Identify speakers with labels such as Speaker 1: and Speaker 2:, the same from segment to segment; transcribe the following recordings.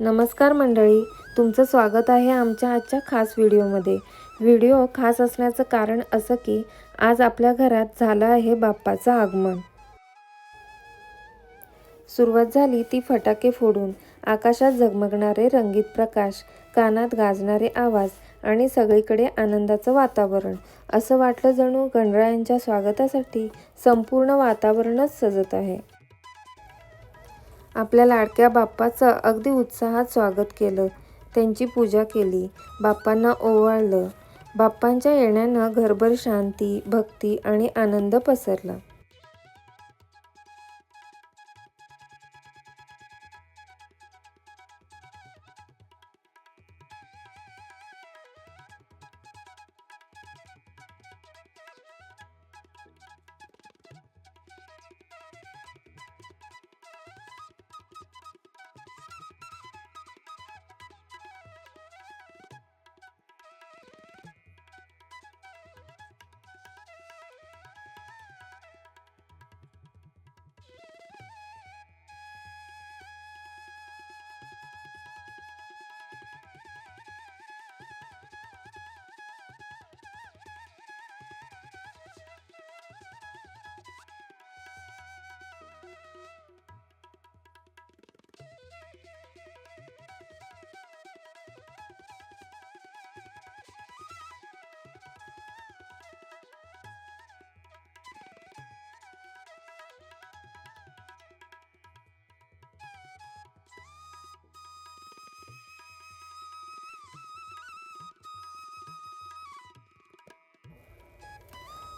Speaker 1: नमस्कार मंडळी तुमचं स्वागत आहे आमच्या आजच्या खास व्हिडिओमध्ये. व्हिडिओ खास असण्याचं कारण असं की आज आपल्या घरात झालं आहे बाप्पाचं आगमन. सुरुवात झाली ती फटाके फोडून. आकाशात झगमगणारे रंगीत प्रकाश कानात गाजणारे आवाज आणि सगळीकडे आनंदाचं वातावरण. असं वाटलं जणू गणरायांच्या स्वागतासाठी संपूर्ण वातावरणच सजत आहे. आपल्या लाडक्या बाप्पाचं अगदी उत्साहात स्वागत केलं. त्यांची पूजा केली. बाप्पांना ओवाळलं. बाप्पांच्या येण्यानं घरभर शांती भक्ती आणि आनंद पसरला.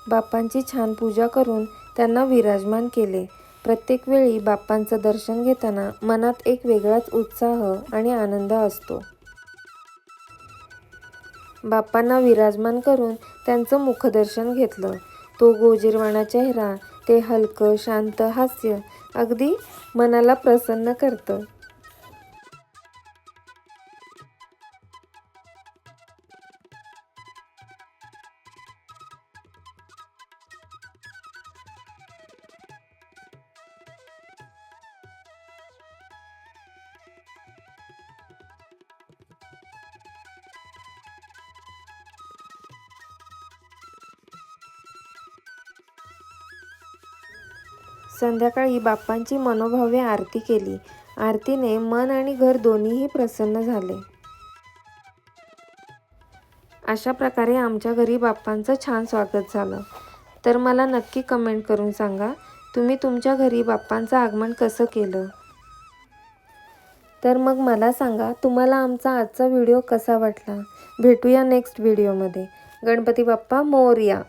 Speaker 1: बाप्पांची छान पूजा करून त्यांना विराजमान केले. प्रत्येक वेळी बाप्पांचं दर्शन घेताना मनात एक वेगळाच उत्साह आणि आनंद असतो. बाप्पांना विराजमान करून त्यांचं मुखदर्शन घेतलं. तो गोजीरवाणा चेहरा ते हलकं शांत हास्य अगदी मनाला प्रसन्न करतं. संध्याकाळी बाप्पांची मनोभावे आरती केली. आरतीने मन आणि घर दोन्हीही प्रसन्न झाले. अशा प्रकारे आमच्या घरी बाप्पांचं छान स्वागत झालं. तर मला नक्की कमेंट करून सांगा तुम्ही तुमच्या घरी बाप्पांचं आगमन कसं केलं? तर मग मला सांगा तुम्हाला आमचा आजचा व्हिडिओ कसा वाटला? भेटूया नेक्स्ट व्हिडिओमध्ये. गणपती बाप्पा मोरया!